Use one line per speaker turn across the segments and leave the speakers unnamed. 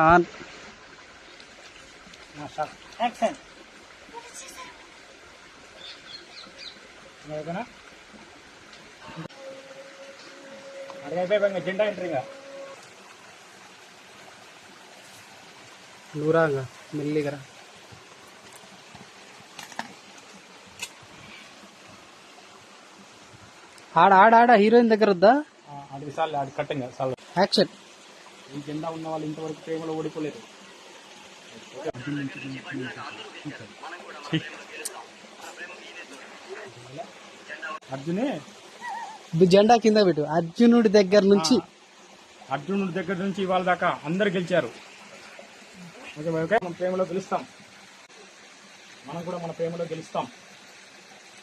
On.
Action. జెండా entry ఇంకా.
దూరంగా మెల్లిగా. ఆడ ఆడ ఆడ హీరోయిన్ దగ్గర వద్దా? యాక్షన్.
ఈ జెండా ఉన్న వాళ్ళు ఇంతవరకు ప్రేమలో ఓడిపోలేదు. అర్జునే.
జెండా కింద పెట్టు. అర్జునుడి దగ్గర నుంచి.
అర్జునుడి దగ్గర నుంచి ఇవాళ దాకా అందరు గెలిచారు. Okay okay. మనం ప్రేమలో గెలుస్తాం. మనం కూడా మన ప్రేమలో గెలుస్తాం.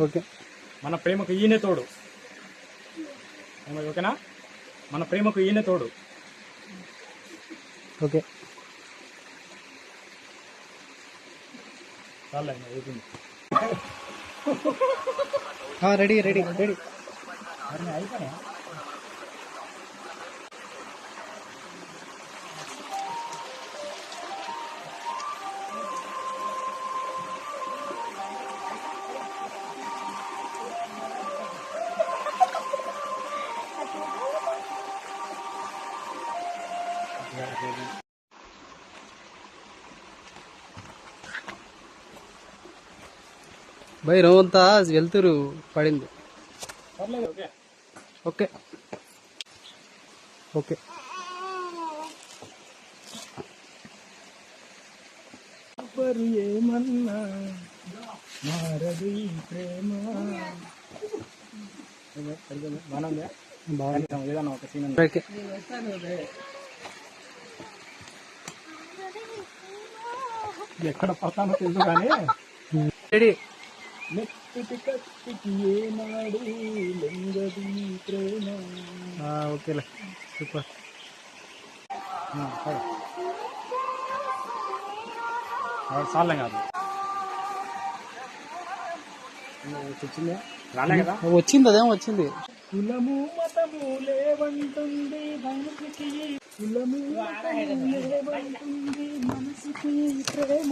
ఓకే.
మన ప్రేమకు ఈయనే తోడు. ఓకేనా? మన ప్రేమకు ఈయనే తోడు.
ஓகே. ஆ
ரெடி ரெடி ரெடி
బై రోంతా వెళ్తురు పడింది.
ఓకే.
ఓకే.
ఏమన్నా? మారదు ఈ ప్రేమ. ఏదన్నా ఒక సీన్ ఎక్కడ పడతానో తెలుసు కానీ.
రెడీ.
నెత్తికి కత్తికి ఏనాడు లొంగదు ప్రేమ.
ఓకేలే. సూపర్.
చాలే కాదు. వచ్చింది రాలే కదా?
వచ్చింది అదేమో వచ్చింది.
కులము మతము లేవంటుంది మనసుకి. కులము మతము లేవంటుంది మనసుకి ప్రేమ.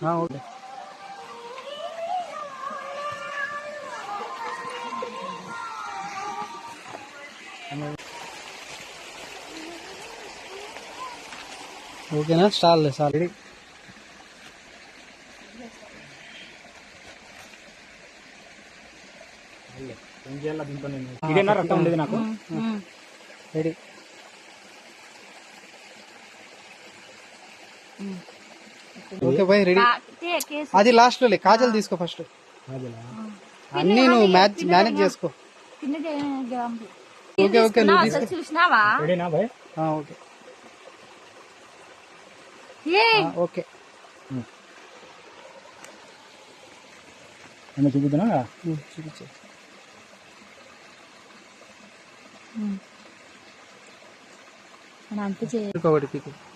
ఆ, ఓకే ఓకేనా స్టాల్ స్టాల్ రెడీ
ఏం చేయాలి దీంతో నేను ఇదేనా రక్తం ఉండేది నాకు
రెడీ ఓకే బాయ్ రెడీ అది లాస్ట్లో కాజల్ తీసుకో ఫస్ట్ అన్ని నువ్వు మ్యాచ్ మేనేజ్ చేసుకో. ఓకే ఓకే నువ్వు తీసుకో.
చూసినావా?
రెడీనా బాయ్?
ఆ, ఓకే. ఓకే.
చూపుతున్నా
చూపించు.
అంత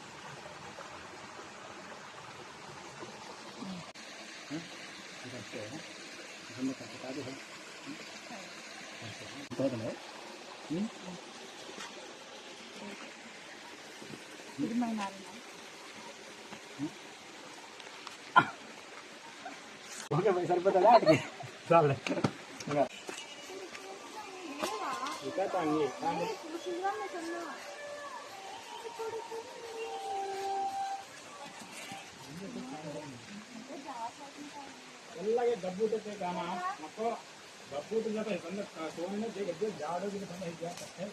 చే
ఇంకొకటి పీకు
ఓకే బాయ్ సరిపోతుందా అటుకి చాలే ఇంకా ఇంకా తాంగి తాంగి ಎಲ್ಲಗೆ ಗಬ್ಬೂಟಕ್ಕೆ ಕಾಮ ಮಕ್ಕಳು ಗಬ್ಬೂಟ ಜೊತೆ ಬಂದ ಸೋನಿನ ಗದ್ದೆ ಜಾಡೋದಿಗೆ ಬಂದ ಹೀಗೆ ಪ್ರತ್ಯೇಕ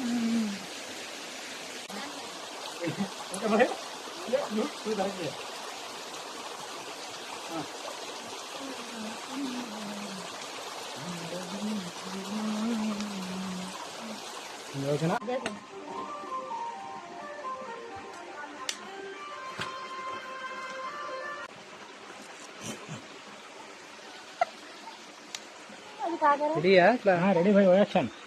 Am I here? Yeah, look, look at here. Được rồi đó. Ready,
yeah? Ready,
boy, action.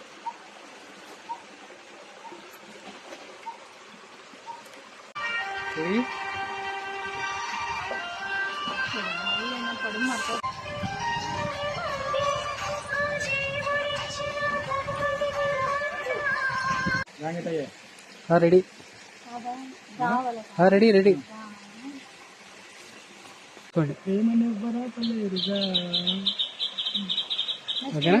Ready
కావాలి
రెడీ రెడీ చూడండి ఓకేనా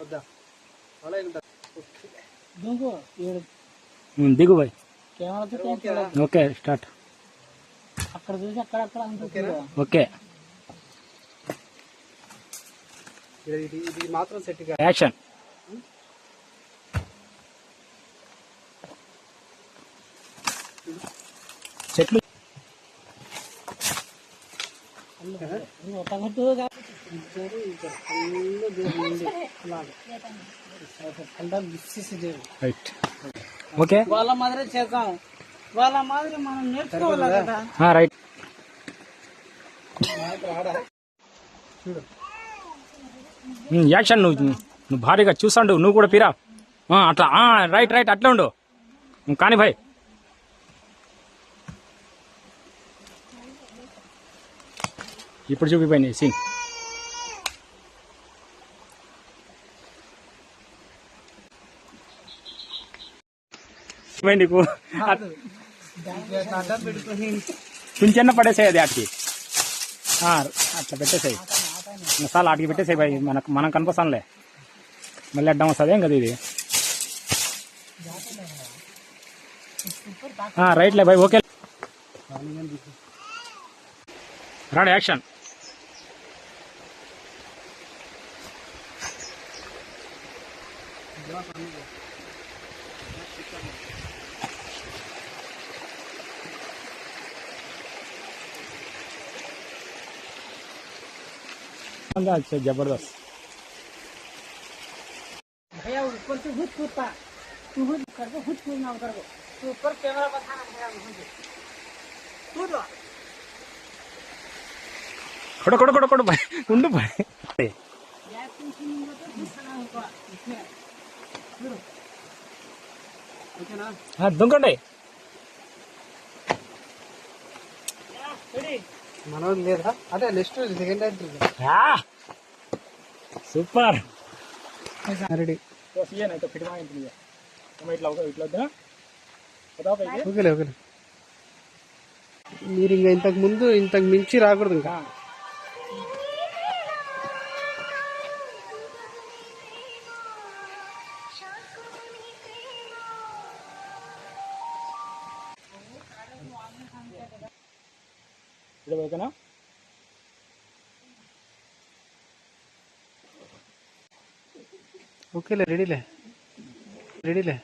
వద్దా? అలా
దిగు.
Boy
okay start.
అక్కడ చూసి అక్కడ అక్కడ
ఓకేనా?
ఓకే.
ఇది ఇది- ఇది మాత్రం సెట్
యాక్షన్. ఓకే
వాళ్ళ మాదిరి చేద్దాం. వాళ్ళ మాదిరి మనం నేర్చుకోవాలి కదా?
రైట్
చూడు.
యాక్షన్ నువ్వు నువ్వు భారీగా చూసాండు నువ్వు కూడా పిరా. అట్లా. ఆ, రైట్ రైట్ అట్లా ఉండు. కానీ భాయ్. ఇప్పుడు చూపిపోయింది సీన్ నీకు?
అడ్డం
పడేసాయి అది ఆటికి అట్లా పెట్టేసాయి. మసాలా ఆటికి పెట్టేసాయి భాయ్ మనకు మనం కనిపిస్తానులే మళ్ళీ అడ్డం వస్తుంది ఏం కదా ఇది? రైట్లే భాయ్ ఓకే. రాడు యాక్షన్. अंदाज से जबरदस्त
भैया ऊपर से हुद कूदता तू हुद कर दो हुद कूदना कर दो तू ऊपर कैमरा बताना भैया मुझे कूद
लो खड़ो खड़ो खड़ो खड़ो भाई कुंडू
भाई यार तुम सुन लो तो दूसरा होगा
దుంకండి.
మన లేదా
అదే next second hand
super. Ready. మీరు ఇంకా ఇంతకు ముందు ఇంతకు మించి రాకూడదు ఇంకా.
ഇത് വെക്കണം.
ഓക്കെ അല്ലേ? റെഡി അല്ലേ? റെഡി അല്ലേ?